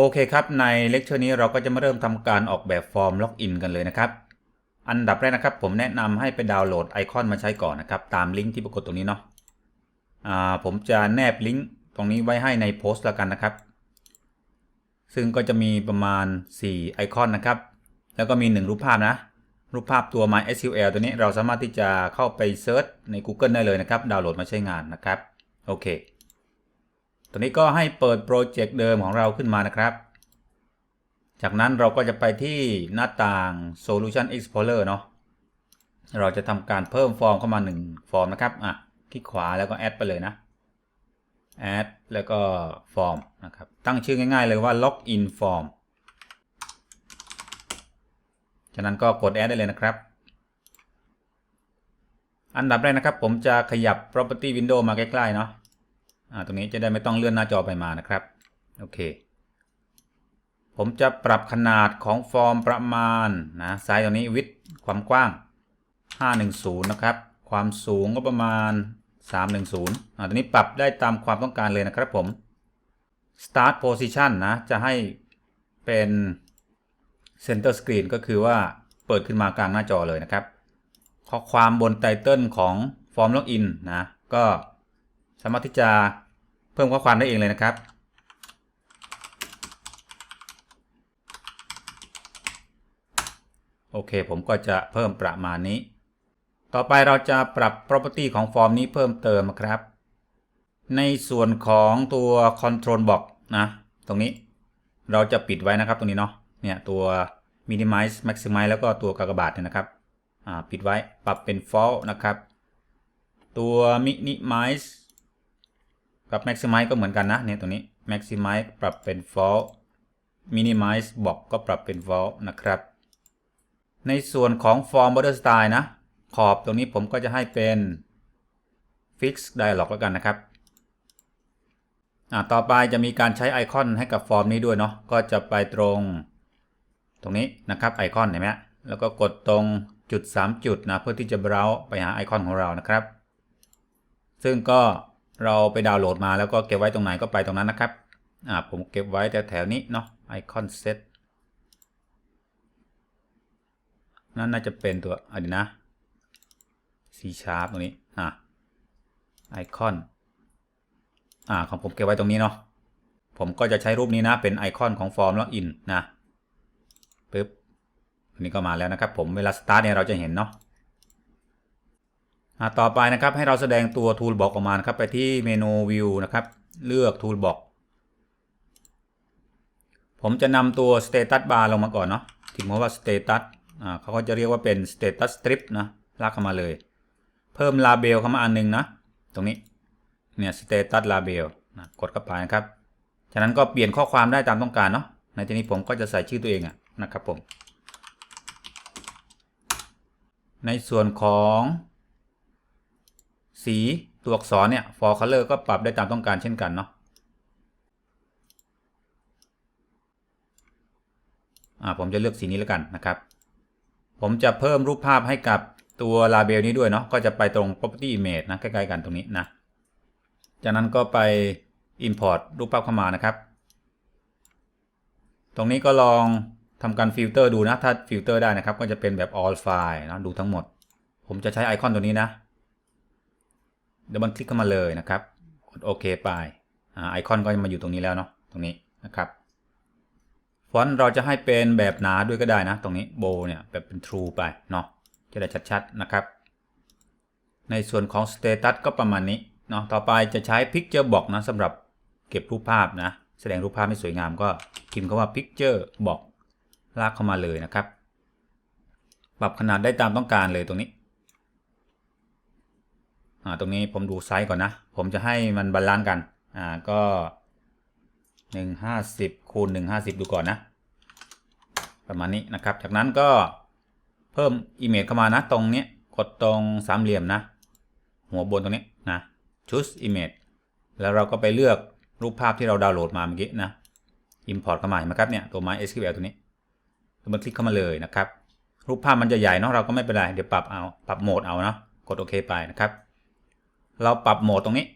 โอเคครับ ในเลคเชอร์นี้เราก็จะมาเริ่มทำการออกแบบฟอร์มล็อกอินกันเลยนะครับ อันดับแรกนะครับ ผมแนะนำให้ไปดาวน์โหลดไอคอนมาใช้ก่อนนะครับ ตามลิงก์ที่ปรากฏตรงนี้เนาะอ่าผมจะแนบลิงก์ตรงนี้ไว้ให้ในโพสต์แล้วกันนะครับ ซึ่งก็จะมีประมาณ 4 ไอคอนนะครับ แล้วก็มี 1 รูปภาพนะ รูปภาพตัว MySQL ตัวนี้เราสามารถที่จะเข้าไปเซิร์ชใน Google ได้เลยนะครับ ดาวน์โหลดมาใช้งานนะครับ โอเค ตัวนี้ก็ให้เปิดโปรเจกต์เดิมของเราขึ้นมานะครับ จากนั้นเราก็จะไปที่หน้าต่าง Solution Explorer เนาะเราจะทำการเพิ่มฟอร์มเข้ามา 1 ฟอร์มนะครับ อะ คลิกขวาแล้วก็แอดไปเลยนะ แอดแล้วก็ฟอร์มนะครับ ตั้งชื่อง่ายๆเลยว่า login form จากนั้นก็กดแอดได้เลยนะครับ อันดับแรกนะครับผมจะขยับ property window มาใกล้ๆเนาะ ตรงนี้จะได้ไม่ต้องเลื่อนหน้าจอไปมานะครับ โอเค ผมจะปรับขนาดของฟอร์มประมาณนะไซส์ตรงนี้วิดความกว้าง 510 นะครับ ความสูงก็ประมาณ 310อ่าตรงนี้ปรับได้ตามความต้องการเลยนะครับผม start position นะ จะให้เป็น center screen ก็คือว่าเปิดขึ้นมากลางหน้าจอเลยนะครับ ข้อความบนไตเติลของฟอร์มล็อกอินนะ ก็ สามารถที่จะเพิ่มข้อความได้เองเลยนะครับ โอเค ผมก็จะเพิ่มประมาณนี้ ต่อไปเราจะปรับ property ของฟอร์มนี้เพิ่มเติมนะครับ ในส่วนของตัว control box นะ ตรงนี้เราจะปิดไว้นะครับตรงนี้เนาะ เนี่ยตัว minimize maximize แล้วก็ตัวกากบาทเนี่ยนะครับ อ่า ปิดไว้ ปรับเป็น false นะครับ ตัว minimize กับ maximize ก็เหมือนกันนะเนี่ยตรงนี้ maximize ปรับเป็น false minimize box ก็ปรับเป็น false นะครับ ในส่วนของ form border style นะ ขอบตรงนี้ผมก็จะให้เป็น fix dialog แล้วกันนะครับอ่าต่อไปจะมีการใช้ไอคอนให้กับฟอร์มนี้ด้วยเนาะก็จะไปตรง ตรงนี้นะครับไอคอนเห็นไหมแล้วก็กดตรงจุด 3 จุดนะเพื่อที่จะเบราว์ไปหาไอคอนของเรานะครับ ซึ่งก็ เราไปดาวน์โหลดมาแล้วก็เก็บไว้ตรงไหนก็ไปตรงนั้นนะครับอ่าผมเก็บไว้แถวๆนี้เนาะไอคอนเซตนั่นน่าจะเป็นตัวอะไรนะ C sharp ตรงนี้อะไอคอนอ่าของผมเก็บไว้ตรงนี้เนาะผมก็จะใช้รูปนี้นะ เป็นไอคอนของฟอร์มล็อกอินนะปึ๊บอันนี้ก็มาแล้วนะครับผมเวลาสตาร์ทเนี่ยเราจะเห็นเนาะ ต่อไปนะครับให้เราแสดงตัว Toolbox ออกมานะครับไปที่เมนู View นะครับ เลือก Toolbox ผมจะนำตัว Status Bar ลงมาก่อนเนาะถึงคำว่า Status อ่าเขาก็จะเรียกว่าเป็น status strip นะลากเข้ามาเลย เพิ่ม label เข้ามาอันหนึงนะ ตรงนี้ เนี่ย status label นะกดเข้าไปนะครับ จากนั้นก็เปลี่ยนข้อความได้ตามต้องการเนาะในที่นี้ผมก็จะใส่ชื่อตัวเองอะนะครับผม ในส่วนของ สีตัวอักษรเนี่ย for color ก็ปรับได้ตามต้องการเช่นกันเนาะอ่าผมจะเลือกสีนี้แล้วกันนะครับ ผมจะเพิ่มรูปภาพให้กับตัว label นี้ด้วยเนาะ ก็จะไปตรง property image นะใกล้ๆกันตรงนี้นะ จากนั้นก็ไป import รูปภาพเข้ามานะครับ ตรงนี้ก็ลองทำการฟิลเตอร์ดูนะ ถ้าฟิลเตอร์ได้นะครับ ก็จะเป็นแบบ all file นะดูทั้งหมด ผมจะใช้ไอคอนตัวนี้นะ ดี๋ยวมันคลิกเข้ามาเลยนะครับกดโอเคไปอ่าไอคอนก็จะมาอยู่ตรงนี้แล้วเนาะตรงนี้นะครับฟอนต์เราจะให้เป็นแบบหนาด้วยก็ได้นะ ตรงนี้โบเนี่ยแบบเป็น true ไปเนาะจะได้ชัดๆนะครับ ในส่วนของ status ก็ประมาณนี้เนาะต่อไปจะใช้ picture box นะสำหรับเก็บรูปภาพนะ แสดงรูปภาพให้สวยงามก็พิมพ์คำว่า picture box ลากเข้ามาเลยนะครับ ปรับขนาดได้ตามต้องการเลยตรงนี้ อ่าตรงนี้ผมดูไซส์ก่อนนะ ผมจะให้มันบาลานซ์กัน อ่าก็150คูณ150ดูก่อนนะ ประมาณนี้นะครับ จากนั้นก็เพิ่ม Image เข้ามานะ ตรงนี้กดตรงสามเหลี่ยมนะ หัวบนตรงนี้นะ Choose Image แล้วเราก็ไปเลือกรูปภาพที่เราดาวน์โหลดมาเมื่อกี้นะ Import เข้ามาเห็นไหมครับเนี่ยตัว MySQL ตัวนี้มันคลิกเข้ามาเลยนะครับ รูปภาพมันจะใหญ่เนาะเราก็ไม่เป็นไร เดี๋ยวปรับเอา ปรับโหมดเอาเนาะ กดโอเคไปนะครับ เราปรับโหมดตรงนี้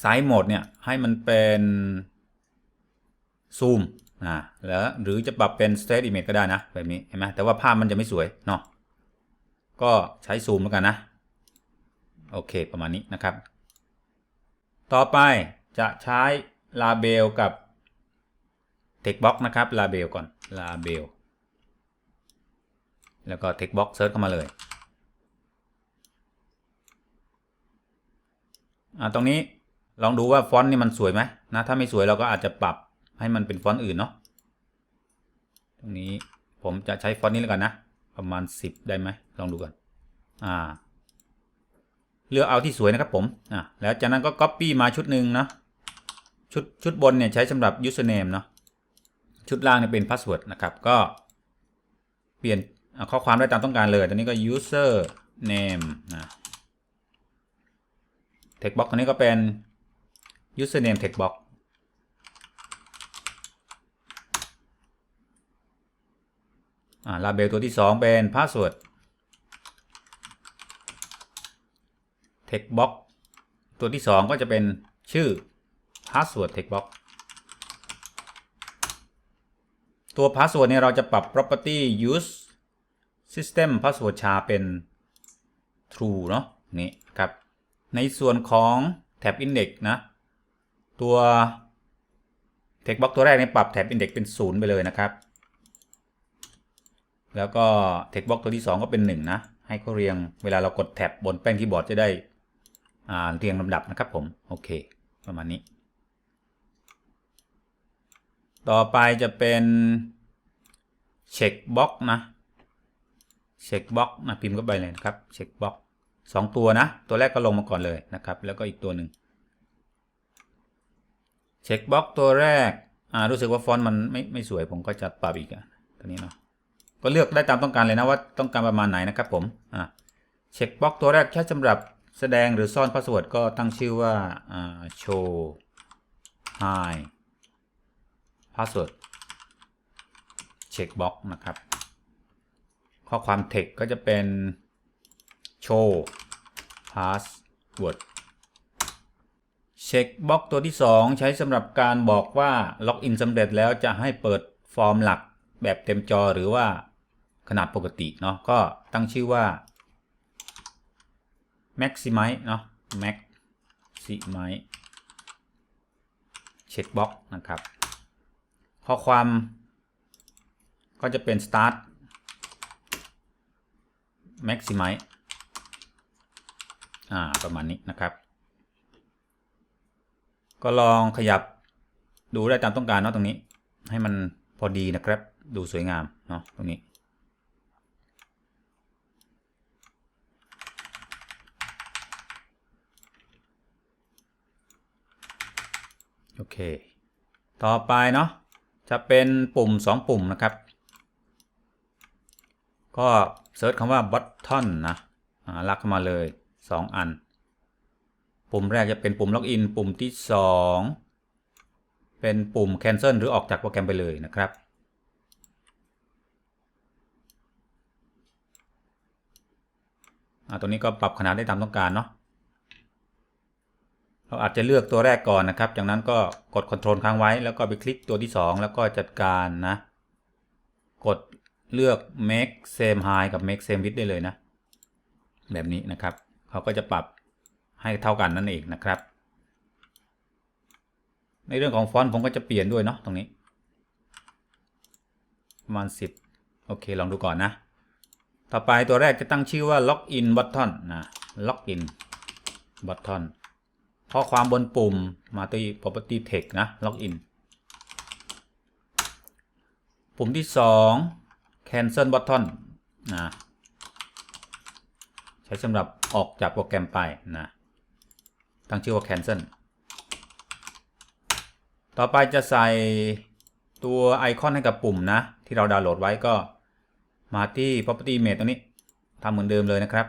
ไซส์โหมดเนี่ยให้มันเป็นซูมนะแล้วหรือจะปรับเป็น straight image ก็ได้นะ แบบนี้เห็นไหมแต่ว่าภาพมันจะไม่สวยเนาะก็ใช้ซูมแล้วกันนะ โอเคประมาณนี้นะครับ ต่อไปจะใช้ label กับ text box นะครับ label ก่อน label แล้วก็ text box search เข้ามาเลย อ่าตรงนี้ลองดูว่าฟอนต์นี่มันสวยไหมนะถ้าไม่สวยเราก็อาจจะปรับให้มันเป็นฟอนต์อื่นเนาะตรงนี้ผมจะใช้ฟอนต์นี้แล้วกันนะ ประมาณ 10 ได้ไหมลองดูก่อนอ่าเลือกเอาที่สวยนะครับผมอ่าแล้วจากนั้นก็ Copy มาชุดหนึ่งนะชุดชุดบนเนี่ยใช้สำหรับ username เนาะชุดล่างเนี่ยเป็น password นะครับก็เปลี่ยนข้อความได้ตามต้องการเลย ตอนนี้ก็ user name นะ text box ตัวนี้ก็เป็น username text box อ่า label ตัวที่ 2 เป็น password text box ตัวที่ 2 ก็จะเป็นชื่อ password text box ตัว password เนี่ยเราจะปรับ property use system password char เป็น true เนาะนี่ ในส่วนของแท็บ index นะ ตัว text box ตัวแรกเนี่ยปรับแท็บ index เป็น 0 ไปเลยนะครับ แล้วก็ text box ตัวที่ 2 ก็เป็น 1 นะ ให้เขาเรียงเวลาเรากดแท็บบนแป้นคีย์บอร์ดจะได้เรียงลำดับนะครับผม โอเค ประมาณนี้ ต่อไปจะเป็นเช็คบ็อกนะเช็คบ็อกนะพิมพ์เข้าไปเลยนะครับเช็คบ็อก สองตัวนะ ตัวแรกก็ลงมาก่อนเลยนะครับ แล้วก็อีกตัวหนึ่งเช็คบ็อกตัวแรกอ่ารู้สึกว่าฟอนต์มันไม่ไม่สวยผมก็จะปรับอีกอะตัวนี้เนาะก็เลือกได้ตามต้องการเลยนะว่าต้องการประมาณไหนนะครับผมอ่าเช็คบ็อกตัวแรกใช้สำหรับแสดงหรือซ่อนพาสเวิร์ดก็ตั้งชื่อว่าอ่า show hide password checkbox นะครับ ข้อความ text ก็จะเป็น show password checkbox ตัวที่ 2 ใช้สำหรับการบอกว่าล็อกอินสำเร็จแล้วจะให้เปิดฟอร์มหลักแบบเต็มจอหรือว่าขนาดปกติเนาะก็ตั้งชื่อว่า maximize เนาะ maximize checkbox นะครับ ข้อความก็จะเป็น start maximize อ่าประมาณนี้นะครับ ก็ลองขยับดูได้ตามต้องการเนาะตรงนี้ ให้มันพอดีนะครับ ดูสวยงามเนาะตรงนี้โอเค ต่อไปเนาะ จะเป็นปุ่ม 2 ปุ่มนะครับ ก็เซิร์ชคำว่า button นะลากเข้ามาเลย 2 อัน ปุ่มแรกจะเป็นปุ่มล็อกอินปุ่มที่ 2 เป็นปุ่ม cancel หรือออกจากโปรแกรมไปเลยนะครับตัวนี้ก็ปรับขนาดได้ตามต้องการเนาะเราอาจจะเลือกตัวแรกก่อนนะครับ จากนั้นก็กด Ctrl ค้างไว้ แล้วก็ไปคลิกตัวที่ 2 แล้วก็จัดการนะ กดเลือก make same high กับ make same width ได้เลยนะ แบบนี้นะครับ เขาก็จะปรับให้เท่ากันนั่นเองนะครับ ในเรื่องของฟอนต์ผมก็จะเปลี่ยนด้วยเนาะตรงนี้ประมาณ10 โอเค ลองดูก่อนนะ ต่อไปตัวแรกจะตั้งชื่อว่า login button นะ login button ข้อความบนปุ่มมาที่ property text นะ login ปุ่มที่ 2 cancel button นะใช้สำหรับ ออกจากโปรแกรมไปนะ ตั้งชื่อว่า cancel ต่อไปจะใส่ตัวไอคอนให้กับปุ่มนะ ที่เราดาวน์โหลดไว้ก็มาที่ property image ตรงนี้ทำเหมือนเดิมเลยนะครับ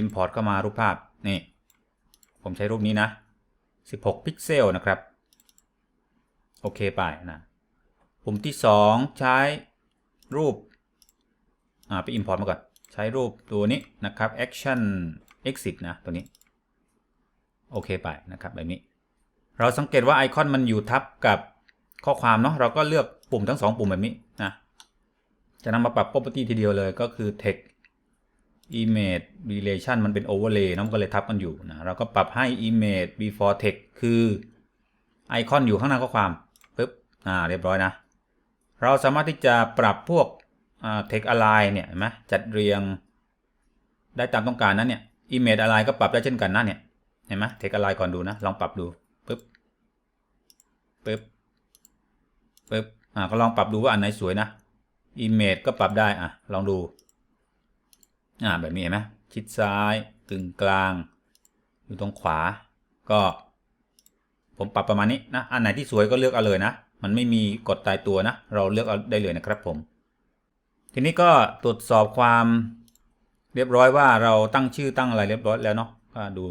import เข้ามารูปภาพ นี่ ผมใช้รูปนี้นะ 16 พิกเซลนะครับ โอเคไปนะ ปุ่มที่ 2 ใช้รูป อ่า ไป import มาก่อน ใช้รูปตัวนี้นะครับ action exit นะตัวนี้ โอเคไปนะครับแบบนี้ เราสังเกตว่าไอคอนมันอยู่ทับกับข้อความเนาะเราก็เลือกปุ่มทั้งสองปุ่มแบบนี้นะจะนำมาปรับ property ทีเดียวเลยก็คือ text image relation มันเป็น overlay เนอะมันก็เลยทับกันอยู่นะเราก็ปรับให้ image before text คือไอคอนอยู่ข้างหน้าข้อความปึ๊บอ่าเรียบร้อยนะ เราสามารถที่จะปรับพวก อ่า text align เนี่ยเห็นไหมจัดเรียงได้ตามต้องการนั้นเนี่ย image align ก็ปรับได้เช่นกันนะเนี่ยเห็นไหม text align ก่อนดูนะลองปรับดูปึ๊บปึ๊บปึ๊บอ่าก็ลองปรับดูว่าอันไหนสวยนะ image ก็ปรับได้อะลองดูอ่าแบบนี้เห็นไหมชิดซ้ายกึ่งกลาง อยู่ตรงขวา ก็ ผมปรับประมาณนี้นะอันไหนที่สวยก็เลือกเอาเลยนะ มันไม่มีกฎตายตัวนะ เราเลือกเอาได้เลยนะครับผม ทีนี้ก็ตรวจสอบความเรียบร้อยว่าเราตั้งชื่อตั้งอะไรเรียบร้อยแล้วเนาะก็ดู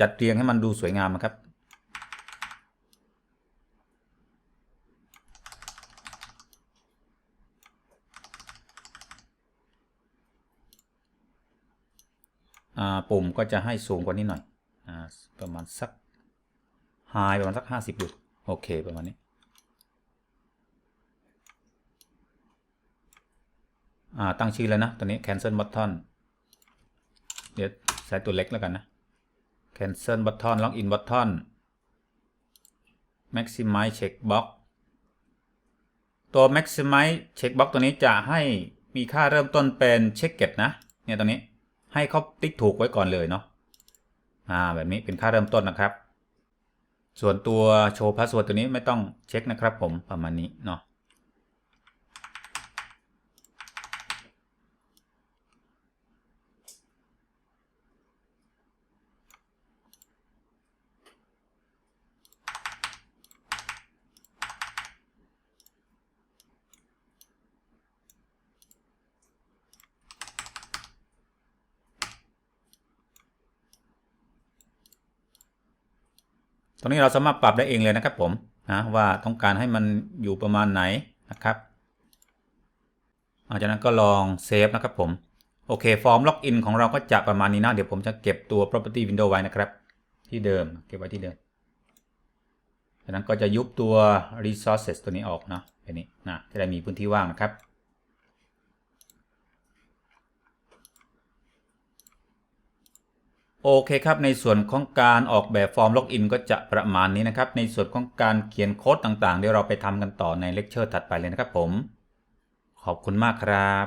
จัดเรียงให้มันดูสวยงามนะครับปุ่มก็จะให้สูงกว่านี้หน่อยอประมาณสัก high ประมาณสักห้าสิบดูโอเคประมาณนี้ อ่าตั้งชื่อแล้วนะตอนนี้ cancel button เดี๋ยวใส่ตัวเล็กแล้วกันนะ cancel button login button maximize checkbox ตัว maximize checkbox ตัวนี้จะให้มีค่าเริ่มต้นเป็น check get นะ เนี่ยตรงนี้ให้เขาติ๊กถูกไว้ก่อนเลยเนาะ อ่าแบบนี้เป็นค่าเริ่มต้นนะครับ ส่วนตัวโชว์พาสเวิร์ดตัวนี้ไม่ต้องเช็คนะครับผมประมาณนี้เนาะ ตรงนี้เราสามารถปรับได้เองเลยนะครับผมนะว่าต้องการให้มันอยู่ประมาณไหนนะครับหลังจากนั้นก็ลองเซฟนะครับผมโอเคฟอร์มล็อกอินของเราก็จะประมาณนี้นะเดี๋ยวผมจะเก็บตัว property window ไว้นะครับ ที่เดิมเก็บไว้ที่เดิมจากนั้นก็จะยุบตัว resources ตัวนี้ออกเนาะแบบนี้นะจะได้มีพื้นที่ว่างนะครับ โอเคครับ ในส่วนของการออกแบบฟอร์มล็อกอินก็จะประมาณนี้นะครับ ในส่วนของการเขียนโค้ดต่างๆ เดี๋ยวเราไปทำกันต่อในเลคเชอร์ถัดไปเลยนะครับผม ขอบคุณมากครับ